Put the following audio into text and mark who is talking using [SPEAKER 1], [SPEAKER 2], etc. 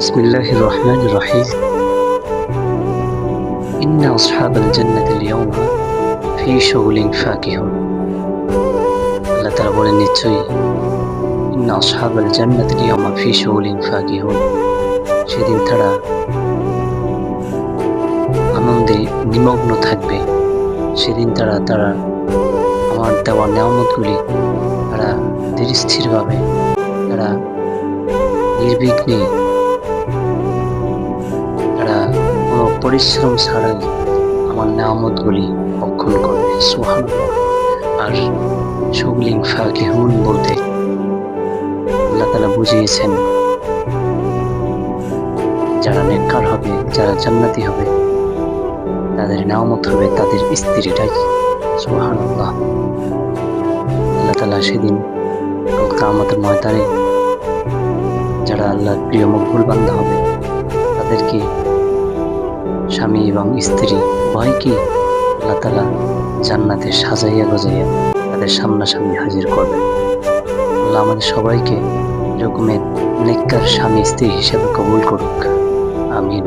[SPEAKER 1] بسم الله الرحمن الرحيم إن أصحاب الجنة اليوم في شغل فاكهون আল্লাহ তারা বলেন নিশ্চয়ই إن أصحاب الجنة اليوم في شغل فاكهون সেদিন তারা আনন্দে নিমগ্ন থাকবে সেদিন তারা তারা আমার দেওয়া নেয়ামতগুলি তারা ধীরস্থিরভাবে তারা নির্বিঘ্নে পরিশ্রম ছাড়াই আমার নেয়ামতগুলি ভক্ষণ করবে সুহান আর সুগলিং ফাকিহুন বলতে আল্লাহ তালা বুঝিয়েছেন, যারা নেককার হবে, যারা জান্নাতি হবে, তাদের নামত হবে তাদের স্ত্রীটাই। সোহান আল্লাহ আল্লাহ তালা সেদিন আমাদের ময়দানে যারা আল্লাহর প্রিয় মকবুল বান্ধা হবে, তাদেরকে স্বামী এবং স্ত্রী উভয়কে আল্লাহ তালা জান্নাতে সাজাইয়া গজাইয়া তাদের সামনাসামনি হাজির করবে। আল্লাহ আমাদের সবাইকে এরকমের নেককার স্বামী, স্ত্রী হিসেবে কবুল করুক। আমিন।